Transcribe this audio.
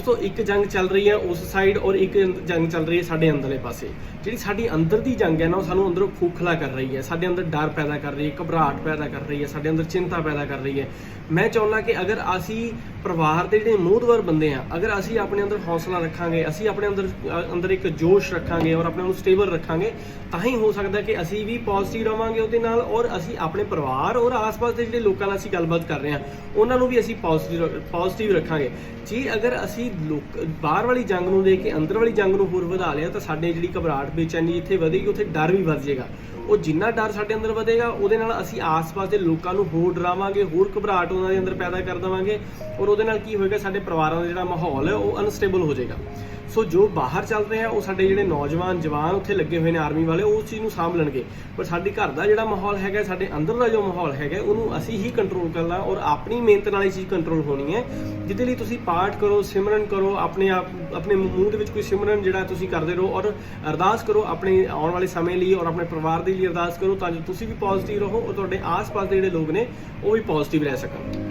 ਦੋਸਤੋ, ਇੱਕ ਜੰਗ ਚੱਲ ਰਹੀ ਹੈ ਉਸ ਸਾਈਡ ਔਰ ਇੱਕ ਜੰਗ ਚੱਲ ਰਹੀ ਹੈ ਸਾਡੇ ਅੰਦਰਲੇ ਪਾਸੇ। ਜਿਹੜੀ ਸਾਡੀ ਅੰਦਰ ਦੀ ਜੰਗ ਹੈ ਨਾ, ਉਹ ਸਾਨੂੰ ਅੰਦਰੋਂ ਖੋਖਲਾ ਕਰ ਰਹੀ ਹੈ। ਸਾਡੇ ਅੰਦਰ ਡਰ ਪੈਦਾ ਕਰ ਰਹੀ ਹੈ, ਘਬਰਾਹਟ ਪੈਦਾ ਕਰ ਰਹੀ ਹੈ, ਸਾਡੇ ਅੰਦਰ ਚਿੰਤਾ ਪੈਦਾ ਕਰ ਰਹੀ ਹੈ। ਮੈਂ ਚਾਹੁੰਦਾ ਕਿ ਅਗਰ ਅਸੀਂ ਪਰਿਵਾਰ ਦੇ ਜਿਹੜੇ ਮੋਹਦਵਰ ਬੰਦੇ ਆ ਅਗਰ ਅਸੀਂ ਆਪਣੇ ਅੰਦਰ ਹੌਸਲਾ ਰੱਖਾਂਗੇ, ਅਸੀਂ ਆਪਣੇ ਅੰਦਰ ਅੰਦਰ ਇੱਕ ਜੋਸ਼ ਰੱਖਾਂਗੇ ਔਰ ਆਪਣੇ ਨੂੰ ਸਟੇਬਲ ਰੱਖਾਂਗੇ, ਤਾਂ ਹੀ ਹੋ ਸਕਦਾ ਕਿ ਅਸੀਂ ਵੀ ਪੋਜ਼ਿਟਿਵ ਰਵਾਂਗੇ ਉਹਦੇ ਨਾਲ ਔਰ ਅਸੀਂ ਆਪਣੇ ਪਰਿਵਾਰ ਔਰ ਆਸ-ਪਾਸ ਦੇ ਜਿਹੜੇ ਲੋਕਾਂ ਨਾਲ ਅਸੀਂ ਗੱਲਬਾਤ ਕਰ ਰਹੇ ਹਾਂ, ਉਹਨਾਂ ਨੂੰ ਵੀ ਅਸੀਂ ਪੋਜ਼ਿਟਿਵ ਪੋਜ਼ਿਟਿਵ ਰੱਖਾਂਗੇ। ਜੀ ਅਗਰ ਅਸੀਂ ਲੋਕ ਬਾਹਰ ਵਾਲੀ ਜੰਗ ਨੂੰ ਦੇਖ ਕੇ ਅੰਦਰ ਵਾਲੀ ਜੰਗ ਨੂੰ ਹੋਰ ਵਧਾ ਲਿਆ, ਤਾਂ ਸਾਡੇ ਜਿਹੜੀ ਘਬਰਾਹਟ, ਬੇਚੈਨੀ ਇੱਥੇ ਵਧੇਗੀ, ਉੱਥੇ ਡਰ ਵੀ ਵੱਧ ਜਾਏਗਾ। ਉਹ ਜਿੰਨਾ ਡਰ ਸਾਡੇ ਅੰਦਰ ਵਧੇਗਾ, ਉਹਦੇ ਨਾਲ ਅਸੀਂ ਆਸ-ਪਾਸ ਦੇ ਲੋਕਾਂ ਨੂੰ ਹੋਰ ਡਰਾਵਾਂਗੇ, ਹੋਰ ਘਬਰਾਹਟ ਉਹਨਾਂ ਦੇ ਅੰਦਰ ਪੈਦਾ ਕਰ ਦੇਵਾਂਗੇ ਔਰ ਉਹਦੇ ਨਾਲ ਕੀ ਹੋਏਗਾ, ਸਾਡੇ ਪਰਿਵਾਰਾਂ ਦਾ ਜਿਹੜਾ ਮਾਹੌਲ ਹੈ, ਉਹ ਅਨਸਟੇਬਲ ਹੋ ਜਾਏਗਾ। ਸੋ ਜੋ ਬਾਹਰ ਚੱਲ ਰਿਹਾ, ਉਹ ਸਾਡੇ ਜਿਹੜੇ ਨੌਜਵਾਨ, ਜਵਾਨ ਉੱਥੇ ਲੱਗੇ ਹੋਏ ਨੇ ਆਰਮੀ ਵਾਲੇ, ਉਹ ਚੀਜ਼ ਨੂੰ ਸਾਂਭ ਲੈਣਗੇ ਪਰ ਸਾਡੇ ਘਰ ਦਾ ਜਿਹੜਾ ਮਾਹੌਲ ਹੈਗਾ, ਸਾਡੇ ਅੰਦਰ ਦਾ ਜੋ ਮਾਹੌਲ ਹੈਗਾ, ਉਹਨੂੰ ਅਸੀਂ ਹੀ ਕੰਟਰੋਲ ਕਰਨਾ ਔਰ ਆਪਣੀ ਮਿਹਨਤ ਨਾਲ ਇਹ ਚੀਜ਼ ਕੰਟਰੋਲ ਹੋਣੀ ਹੈ। ਜਿਹਦੇ ਲਈ ਤੁਸੀਂ ਪਾਠ ਕਰੋ, ਸਿਮਰਨ ਕਰੋ, ਆਪਣੇ ਆਪ, ਆਪਣੇ ਮੂੰਹ ਦੇ ਵਿੱਚ ਕੋਈ ਸਿਮਰਨ ਜਿਹੜਾ ਤੁਸੀਂ ਕਰਦੇ ਰਹੋ ਔਰ ਅਰਦਾਸ ਕਰੋ ਆਪਣੇ ਆਉਣ ਵਾਲੇ ਸਮੇਂ ਲਈ ਔਰ ਆਪਣੇ ਪਰਿਵਾਰ ਦੇ ਲਈ ਅਰਦਾਸ ਕਰੋ ਤਾਂ ਜੋ ਤੁਸੀਂ ਵੀ ਪੋਜ਼ਿਟਿਵ ਰਹੋ ਔਰ ਤੁਹਾਡੇ ਆਸ-ਪਾਸ ਦੇ ਜਿਹੜੇ ਲੋਕ ਨੇ, ਉਹ ਵੀ ਪੋਜ਼ਿਟਿਵ ਰਹਿ ਸਕਣ।